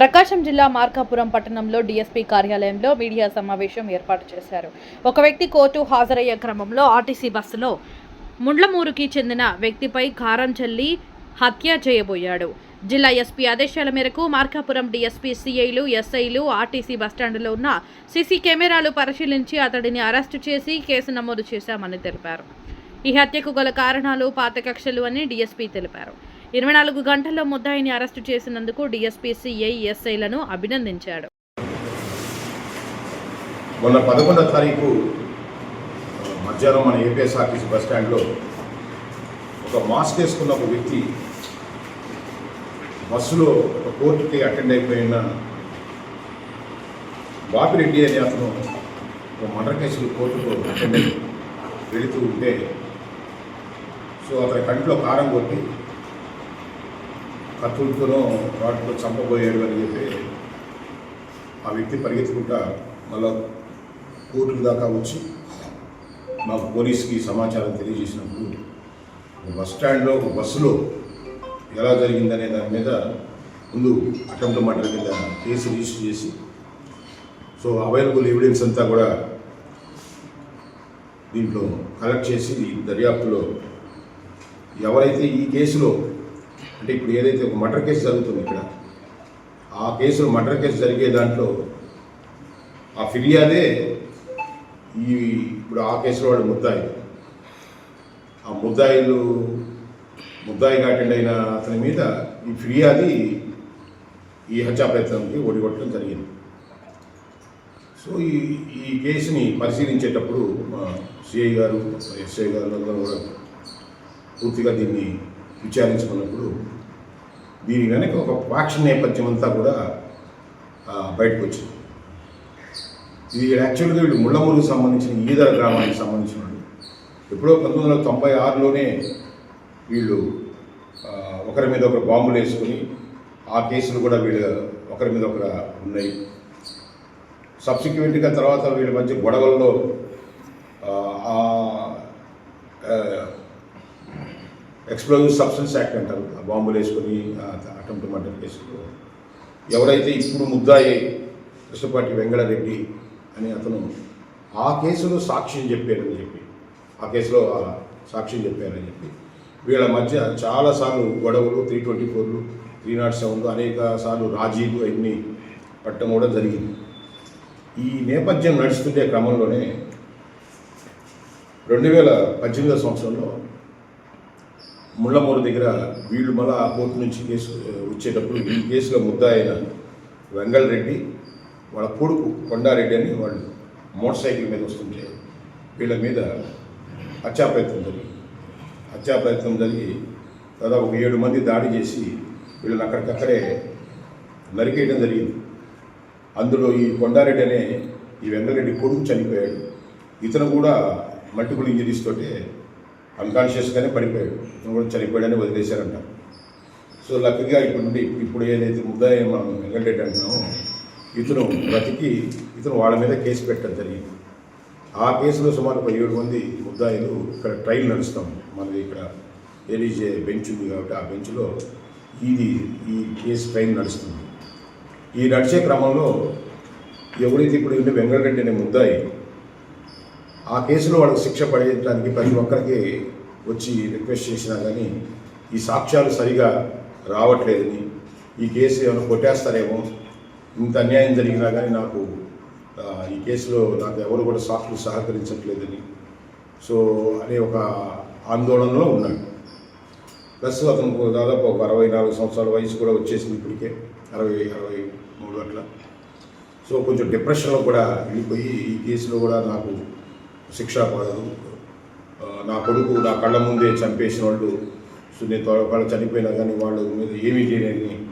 ప్రకాశం జిల్లా మార్కాపురం పట్టణంలో డీఎస్పీ కార్యాలయంలో మీడియా సమావేశం ఏర్పాటు చేశారు. ఒక వ్యక్తి కోర్టు హాజరయ్యే క్రమంలో ఆర్టీసీ బస్సులో ముండ్లమూరుకి చెందిన వ్యక్తిపై కారం చల్లి హత్య చేయబోయాడు. జిల్లా ఎస్పీ ఆదేశాల మేరకు మార్కాపురం డీఎస్పీ సిఐలు ఎస్ఐలు ఆర్టీసీ బస్టాండ్లో ఉన్న సీసీ కెమెరాలు పరిశీలించి అతడిని అరెస్టు చేసి కేసు నమోదు చేశామని తెలిపారు. ఈ హత్యకు గల కారణాలు పాత కక్షలు అని డీఎస్పీ తెలిపారు. ఇరవై నాలుగు గంటల్లో ముద్దాయిని అరెస్టు చేసినందుకు డీఎస్పీ సిఐ ఎస్ఐలను అభినందించాడు. మొన్న పదకొండవ తారీఖు మధ్యాహ్నం మన ఏపీఎస్ఆర్టీసీ బస్ స్టాండ్లో ఒక మాస్క్ వేసుకున్న ఒక వ్యక్తి బస్సులో ఒక కోర్టుకి అటెండ్ అయిపోయిన బాపిరెడ్డి అనే అతను ఒక మర్డర్ కేసులు కోర్టుకు అటెండ్ అయి వెళుతూ ఉంటే సో అతని కంట్లో కారం కొట్టి కత్తులతోనో వాటితో చంపబోయాడు అని చెప్పి ఆ వ్యక్తి పరిగెత్తుకుంటా మళ్ళా కోర్టుల దాకా వచ్చి మాకు పోలీస్కి సమాచారం తెలియజేసినప్పుడు బస్ స్టాండ్లో ఒక బస్సులో ఎలా జరిగిందనే దాని మీద ముందు అటెంప్ట్ మర్డర్ కింద కేసు రిజిస్టర్ చేసి సో అవైలబుల్ ఎవిడెన్స్ అంతా కూడా దీంట్లో కలెక్ట్ చేసి దర్యాప్తులో ఎవరైతే ఈ కేసులో అంటే ఇప్పుడు ఏదైతే ఒక మర్డర్ కేసు జరుగుతుంది ఇక్కడ ఆ కేసులో మర్డర్ కేసు జరిగే దాంట్లో ఆ ఫిర్యాదే ఈ ఇప్పుడు ఆ కేసులో వాడు ముద్దాయి ఆ ముద్దాయిలు ముద్దాయిగా అటెండ్ అయిన అతని మీద ఈ ఫిర్యాది ఈ హత్యా ప్రయత్నానికి ఓడిగొట్టడం జరిగింది. సో ఈ ఈ కేసుని పరిశీలించేటప్పుడు మా సిఐ గారు ఎస్ఐ గారు అందరూ కూడా పూర్తిగా దీన్ని విచారించుకున్నప్పుడు దీని వెనక ఒక పాక్ష నేపథ్యం అంతా కూడా బయటకు వచ్చింది. ఇది యాక్చువల్గా వీళ్ళు ముళ్ళమూరుకు సంబంధించిన ఈదర గ్రామానికి సంబంధించిన వాళ్ళు ఎప్పుడో పంతొమ్మిది వందల తొంభై ఆరులోనే వీళ్ళు ఒకరి మీద ఒకరు బాంబులు వేసుకుని ఆ కేసులు కూడా వీళ్ళు ఒకరి మీద ఒకరు ఉన్నాయి. సబ్సిక్వెంట్గా తర్వాత వీళ్ళ మధ్య గొడవల్లో ఆ, ఎక్స్ప్లోజివ్ సబ్స్టెన్స్ యాక్ట్ అంటారు. ఆ బాంబులు వేసుకొని అటెంప్ట్ మర్డర్ కేసులో. ఎవరైతే ఇప్పుడు ముద్దాయి కృష్ణపాటి వెంకటరెడ్డి అని అతను ఆ కేసులో సాక్ష్యం చెప్పారని చెప్పి ఆ కేసులో సాక్షి సాక్ష్యం చెప్పారని చెప్పి వీళ్ళ మధ్య చాలాసార్లు గొడవలు త్రీ ట్వంటీ ఫోర్లు త్రీ నాట్ సెవెన్లు అనేక సార్లు రాజీలు అవన్నీ పట్టడం కూడా జరిగింది. ఈ నేపథ్యం నడుస్తుండే క్రమంలోనే రెండు వేల పద్దెనిమిదో సంవత్సరంలో ముళ్ళమూరు దగ్గర వీళ్ళు మళ్ళా ఆ కోర్టు నుంచి కేసు వచ్చేటప్పుడు ఈ కేసులో ముద్దాయిన వెంగళ రెడ్డి వాళ్ళ కొడుకు కొండారెడ్డి అని వాళ్ళు మోటార్ సైకిల్ మీద వస్తుంటే వీళ్ళ మీద హత్యాప్రయత్నం జరిగింది. హత్యా ప్రయత్నం జరిగి దాదాపు ఒక ఏడు మంది దాడి చేసి వీళ్ళని అక్కడికక్కడే నరికేయడం జరిగింది. అందులో ఈ కొండారెడ్డి అనే ఈ వెంగళరెడ్డి కొడుకు చనిపోయాడు. ఇతను కూడా మల్టిపుల్ ఇంజరీస్ తోటే అన్కాన్షియస్గానే పడిపోయాడు. ఇతను కూడా చనిపోయాడని వదిలేశారంట. సో లక్కీగా ఇప్పుడు నుండి ఇప్పుడు ఏదైతే ముద్దాయి మనం వెంకటరెడ్డి అంటున్నామో ఇతను బ్రతికి ఇతను వాళ్ళ మీద కేసు పెట్టడం జరిగింది. ఆ కేసులో సుమారు పదిహేడు మంది ముద్దాయిలు ఇక్కడ ట్రైల్ నడుస్తాం. మనది ఇక్కడ ఏడీజే బెంచ్ ఉంది కాబట్టి ఆ బెంచ్లో ఇది ఈ కేసు ట్రైన్ నడుస్తుంది. ఈ నడిచే క్రమంలో ఎవరైతే ఇప్పుడు ఉంటే వెంకటరెడ్డి అనే ముద్దాయి ఆ కేసులో వాళ్ళకి శిక్ష పడేయడానికి ప్రతి ఒక్కరికి వచ్చి రిక్వెస్ట్ చేసినా కానీ ఈ సాక్ష్యాలు సరిగా రావట్లేదని ఈ కేసు ఏమైనా కొట్టేస్తారేమో ఇంత అన్యాయం జరిగినా కానీ నాకు ఈ కేసులో నాకు ఎవరు కూడా సాక్షులు సహకరించట్లేదని. సో అనే ఒక ఆందోళనలో ఉన్నాడు ప్లస్ అతను దాదాపు ఒక అరవై నాలుగు సంవత్సరాల వయసు కూడా వచ్చేసింది ఇప్పటికే. అరవై అరవై మూడు అట్లా. సో కొంచెం డిప్రెషన్లో కూడా వెళ్ళిపోయి ఈ కేసులో కూడా నాకు శిక్ష పడదు. నా కొడుకు నా కళ్ళ ముందే చంపేసిన వాళ్ళు సో నేను త్వర- వాళ్ళు చనిపోయినా కానీ వాళ్ళు మీద ఏమీ చేయలేని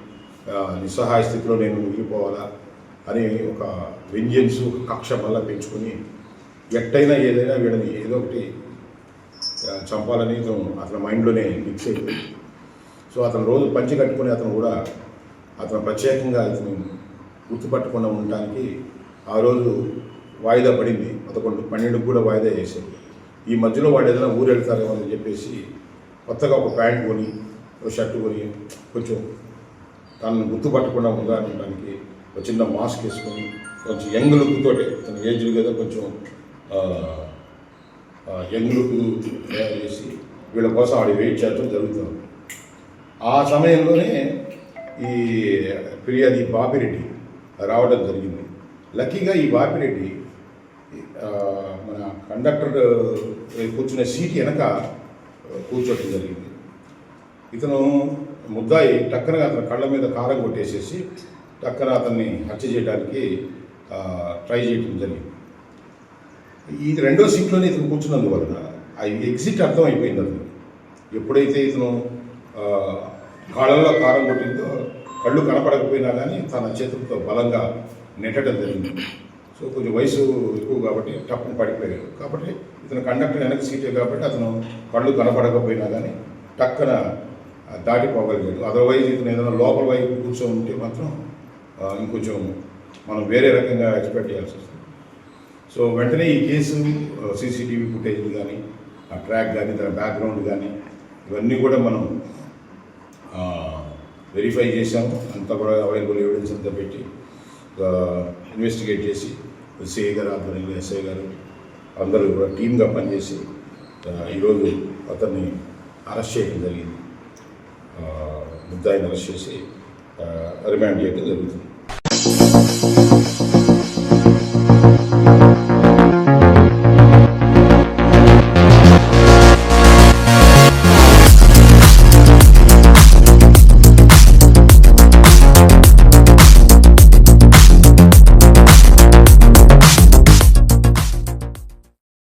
నిస్సహాయ స్థితిలో నేను మిగిలిపోవాలా అని ఒక వెంజన్స్ ఒక కక్ష మళ్ళా పెంచుకొని ఎట్టయినా ఏదైనా వీడని ఏదో ఒకటి చంపాలని అతని మైండ్లోనే ఫిక్స్ అయిపోయింది. సో అతను రోజు పంచి కట్టుకుని అతను కూడా అతను ప్రత్యేకంగా అతను గుర్తుపట్టకుండా ఉండటానికి ఆ రోజు వాయిదా పడింది. పదకొండు పన్నెండుకు కూడా వాయిదా చేశారు ఈ మధ్యలో వాడు ఏదైనా ఊరు వెళ్తారేమో అని చెప్పేసి కొత్తగా ఒక ప్యాంట్ కొని ఒక షర్ట్ కొని కొంచెం తనను గుర్తుపట్టకుండా ఉండడానికి ఒక చిన్న మాస్క్ వేసుకొని కొంచెం యంగ్ లుక్ తన ఏజ్ కదా కొంచెం యంగ్ లుక్ తయారు చేసి వీళ్ళ కోసం ఆడి వెయిట్ చేయడం జరుగుతుంది. ఆ సమయంలోనే ఈ ఫిర్యాది బాపిరెడ్డి రావడం జరిగింది. లక్కీగా ఈ బాపిరెడ్డి మన కండక్టర్ కూర్చునే సీట్ వెనక కూర్చోవడం జరిగింది. ఇతను ముద్దాయి టక్కనగా అతని కళ్ళ మీద కారం కొట్టేసేసి టక్కన అతన్ని హత్య చేయడానికి ట్రై చేయడం జరిగింది. ఇది రెండో సీట్లోనే ఇతను కూర్చున్నందువలన ఆ ఎగ్జిట్ అర్థం అయిపోయింది అతను ఎప్పుడైతే ఇతను కాళ్ళలో కారం కొట్టిందో కళ్ళు కనపడకపోయినా కానీ తన చేతులతో బలంగా నెట్టడం జరిగింది. సో కొంచెం వయసు ఎక్కువ కాబట్టి టప్పును పడిపోయాడు. కాబట్టి ఇతను కండక్టర్ వెనక సీటే కాబట్టి అతను కళ్ళు కనపడకపోయినా కానీ టక్కన దాటిపోగలిగాడు అదర్వైజ్ ఇతను ఏదైనా లోపల వైపు కూర్చొని ఉంటే మాత్రం ఇంకొంచెం మనం వేరే రకంగా ఎక్స్పెక్ట్ చేయాల్సి వస్తుంది. సో వెంటనే ఈ కేసు సీసీటీవీ ఫుటేజ్లు కానీ ఆ ట్రాక్ కానీ దాని బ్యాక్గ్రౌండ్ కానీ ఇవన్నీ కూడా మనం వెరిఫై చేశాము అంతా కూడా అవైలబుల్ ఎవిడెన్స్ అంతా పెట్టి ఇన్వెస్టిగేట్ చేసి సిఐ గారు ఆధ్వర్యంలో ఎస్ఐ గారు అందరూ కూడా టీమ్గా పనిచేసి ఈరోజు అతన్ని అరెస్ట్ చేయడం జరిగింది. ముద్దాయిని అరెస్ట్ చేసి రిమాండ్ చేయడం జరుగుతుంది.